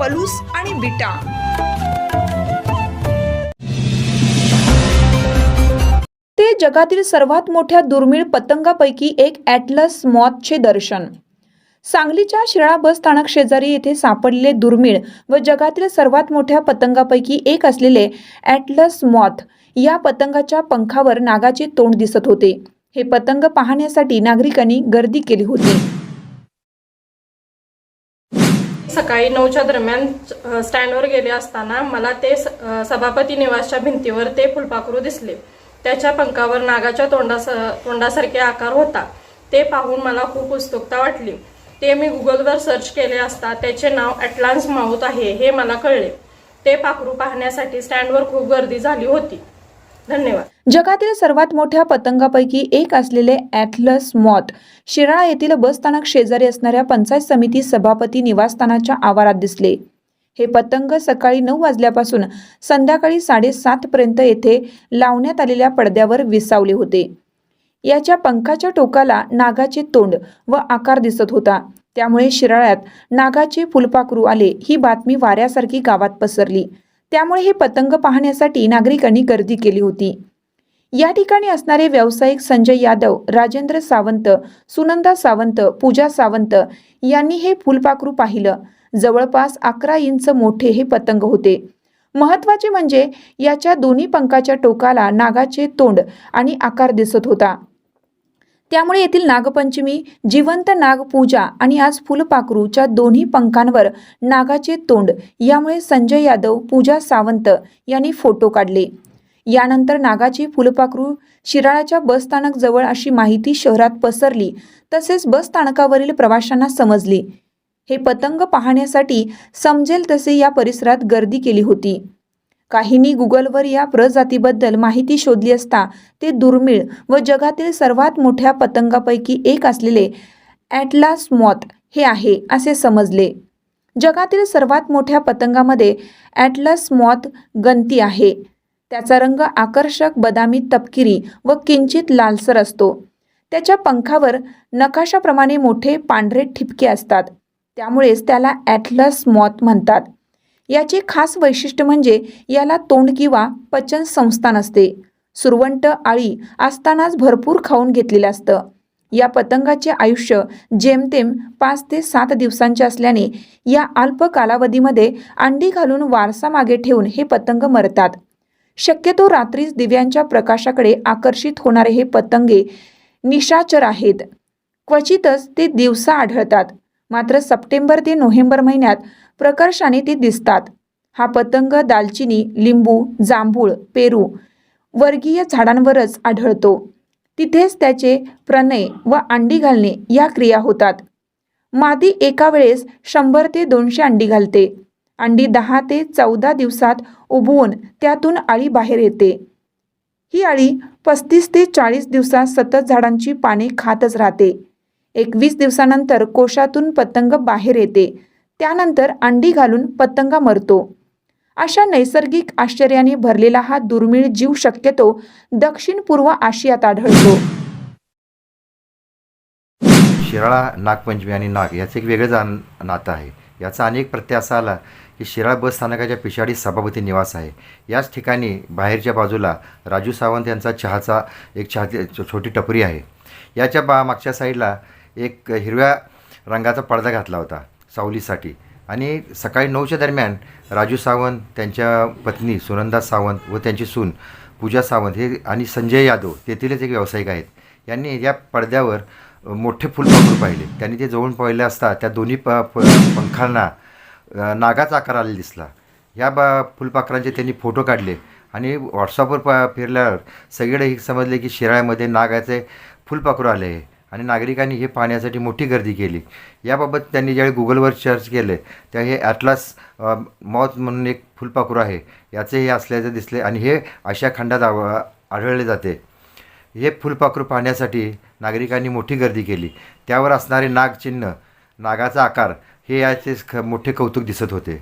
पलूस आणि बिटा. ते जगातील सर्वात मोठ्या दुर्मिळ पतंगापैकी एक ॲटलस मॉथचे दर्शन. सांगलीच्या शिराळा बस स्थानक शेजारी येथे सापडलेले दुर्मिळ व जगातील सर्वात मोठ्या पतंगापैकी एक असलेले ॲटलस मॉथ या पतंगाच्या पंखावर नागाचे तोंड दिसत होते. हे पतंग पाहण्यासाठी नागरिकांनी गर्दी केली होती. सकाळी नऊच्या दरम्यान स्टँडवर गेले असताना मला ते स- सभापती निवासच्या भिंतीवर ते फुलपाखरू दिसले. त्याच्या पंखावर नागाच्या तोंडास तोंडासारखे आकार होता. ते पाहून मला खूप उत्सुकता वाटली. ते मी गुगलवर सर्च केले असता त्याचे नाव ॲटलान्स माऊथ आहे हे मला कळले. ते पाखरू पाहण्यासाठी स्टँडवर खूप गर्दी झाली होती. धन्यवाद. जगातील सर्वात मोठ्या पतंगापैकी एक असलेले ॲथलस मॉथ शिराळा येथील बसस्थानक शेजारी असणाऱ्या पंचायत समिती सभापती निवासस्थानाच्या आवारात दिसले. हे पतंग सकाळी नऊ वाजल्यापासून संध्याकाळी साडेसात पर्यंत येथे लावण्यात आलेल्या पडद्यावर विसावले होते. याच्या पंखाच्या टोकाला नागाचे तोंड व आकार दिसत होता. त्यामुळे शिराळ्यात नागाचे फुलपाखरू आले ही बातमी वाऱ्यासारखी गावात पसरली. त्यामुळे हे पतंग पाहण्यासाठी नागरिकांनी गर्दी केली होती. या ठिकाणी असणारे व्यावसायिक संजय यादव राजेंद्र सावंत सुनंदा सावंत पूजा सावंत यांनी हे फुलपाखरू पाहिलं. जवळपास अकरा इंच मोठे हे पतंग होते. महत्त्वाचे म्हणजे याच्या दोन्ही पंखाच्या टोकाला नागाचे तोंड आणि आकार दिसत होता. त्यामुळे येथील नागपंचमी जिवंत नागपूजा आणि आज फुलपाखरूच्या दोन्ही पंखांवर नागाचे तोंड. यामुळे संजय यादव पूजा सावंत यांनी फोटो काढले. यानंतर नागाची फुलपाखरू शिराळाच्या बसस्थानक जवळ अशी माहिती शहरात पसरली. तसेच बसस्थानकावरील प्रवाशांना समजली. हे पतंग पाहण्यासाठी समजेल तसे या परिसरात गर्दी केली होती. काहींनी गुगलवर या प्रजातीबद्दल माहिती शोधली असता ते दुर्मिळ व जगातील सर्वात मोठ्या पतंगापैकी एक असलेले ॲटलास मॉथ हे आहे असे समजले. जगातील सर्वात मोठ्या पतंगामध्ये ॲटलस मॉथ गंती आहे. त्याचा रंग आकर्षक बदामी तपकिरी व किंचित लालसर असतो. त्याच्या पंखावर नकाशाप्रमाणे मोठे पांढरे ठिपके असतात. त्यामुळेच त्याला ॲटलस मॉथ म्हणतात. याचे खास वैशिष्ट्य म्हणजे याला तोंड किंवा पचन संस्था असते. सुरवंट आळी असतानाच भरपूर खाऊन घेतलेलं असतं. या पतंगाचे आयुष्य जेमतेम पाच ते सात दिवसांचे असल्याने या अल्प कालावधीमध्ये अंडी घालून वारसा मागे ठेवून हे पतंग मरतात. शक्यतो रात्रीच दिव्यांच्या प्रकाशाकडे आकर्षित होणारे हे पतंगे निशाचर आहेत. क्वचितच ते दिवसा आढळतात. मात्र सप्टेंबर ते नोव्हेंबर महिन्यात प्रकर्षाने ते दिसतात. हा पतंग दालचिनी लिंबू जांभूळ पेरू वर्गीय झाडांवरच आढळतो. तिथेच त्याचे प्रणय व अंडी घालणे या क्रिया होतात. मादी एका वेळेस शंभर ते दोनशे अंडी घालते. अंडी दहा ते चौदा दिवसात उबवून त्यातून अळी बाहेर येते. ही अळी पस्तीस ते चाळीस दिवसात सतत झाडांची पाने खातच राहते. एकवीस दिवसानंतर कोशातून पतंग बाहेर येते. त्यानंतर अंडी घालून पतंगा मरतो. अशा नैसर्गिक आश्चर्याने भरलेला हा दुर्मिळ जीव शक्यतो दक्षिण पूर्व आशियात आढळतो. शिराळा नागपंचमी आणि नाग याचं एक वेगळं जा नातं आहे. याचा अनेक प्रत्यय असा आला की शिराळा बस स्थानकाच्या पिछाडी सभापती निवास आहे. याच ठिकाणी बाहेरच्या बाजूला राजू सावंत यांचा चहाचा एक चहा छोटी टपरी आहे. याच्या बा मागच्या साईडला एक हिरव्या रंगाचा पडदा घातला होता सावलीसाठी. आणि सकाळी नऊच्या दरम्यान राजू सावंत त्यांच्या पत्नी सुनंदा सावंत व त्यांची सून पूजा सावंत हे आणि संजय यादव तेथीलच एक व्यावसायिक आहेत. यांनी या पडद्यावर मोठे फुलपाखरू पाहिले. त्यांनी ते जवळून पाहिले असता त्या दोन्ही प प पंखांना नागाचा आकार आलेला दिसला. या बा फुलपाखरांचे त्यांनी फोटो काढले आणि व्हॉट्सअपवर प फिरल्यावर सगळीकडे हे समजले की शिराळ्यामध्ये नागाचे फुलपाखरू आले आहे. आणि नागरिकांनी हे पाहण्यासाठी मोठी गर्दी केली. याबाबत त्यांनी ज्यावेळी गुगलवर सर्च केले त्या हे ॲटलास मॉथ म्हणून एक फुलपाखरू आहे. याचे हे असल्याचे दिसले आणि हे अशा खंडात आव आढळले जाते. हे फुलपाखरू पाहण्यासाठी नागरिकांनी मोठी गर्दी केली. त्यावर असणारे नागचिन्ह नागाचा आकार हे याचे ख मोठे कौतुक दिसत होते.